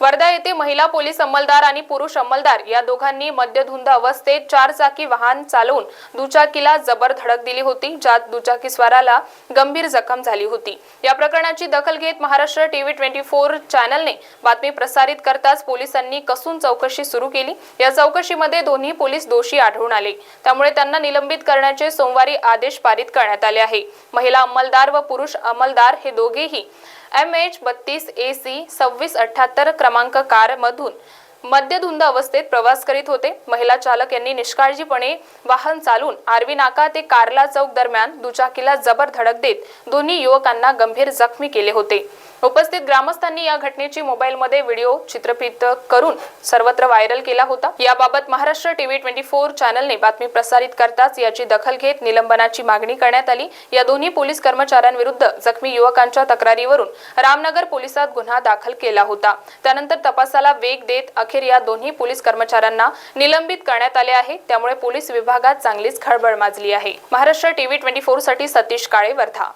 वर्धा येथे महिला पोलीस अंमलदार आणि पुरुष अंमलदार या दोघांनी मद्यधुंद अवस्थेत चार चाकी वाहन चालवून दुचाकीला जबर धडक दिली होती ज्यात दुचाकीस्वाराला गंभीर जखम झाली होती. या प्रकरणाची दखल घेत महाराष्ट्र टीव्ही ट्वेंटी फोर चॅनलने बातमी प्रसारित करताच पोलिसांनी कसून चौकशी सुरू केली. या चौकशीमध्ये दोन्ही पोलीस दोषी आढळून आले. त्यामुळे त्यांना निलंबित करण्याचे सोमवारी आदेश पारित करण्यात आले आहे. महिला अंमलदार व पुरुष अंमलदार हे दोघेही एम एच बत्तीस ए सी सव्वीस अठ्ठ्याहत्तर क्रमांक कारमधून मद्यधुंद अवस्थेत प्रवास करीत होते. महिला चालक यांनी निष्काळजीपणे वाहन चालून आर्वी नाका ते कारला चौक दरम्यान दुचाकीला जबर धडक देत दोन्ही युवकांना गंभीर जखमी केले होते. उपस्थित ग्रामस्थांनी या घटनेची मोबाईलमध्ये व्हिडिओ चित्रफित करून सर्वत्र व्हायरल केला होता. याबाबत महाराष्ट्र टीव्ही ट्वेंटी फोर चॅनलने बातमी प्रसारित करताच याची दखल घेत निलंबनाची मागणी करण्यात आली. या दोन्ही पोलीस कर्मचाऱ्यांविरुद्ध जखमी युवकांच्या तक्रारीवरून रामनगर पोलिसात गुन्हा दाखल केला होता. त्यानंतर तपासाला वेग देत अखेर या दोन्ही पोलीस कर्मचाऱ्यांना निलंबित करण्यात आले आहे. त्यामुळे पोलीस विभागात चांगलीच खळबळ माजली आहे. महाराष्ट्र टीव्ही ट्वेंटी फोरसाठी सतीश काळे वर्धा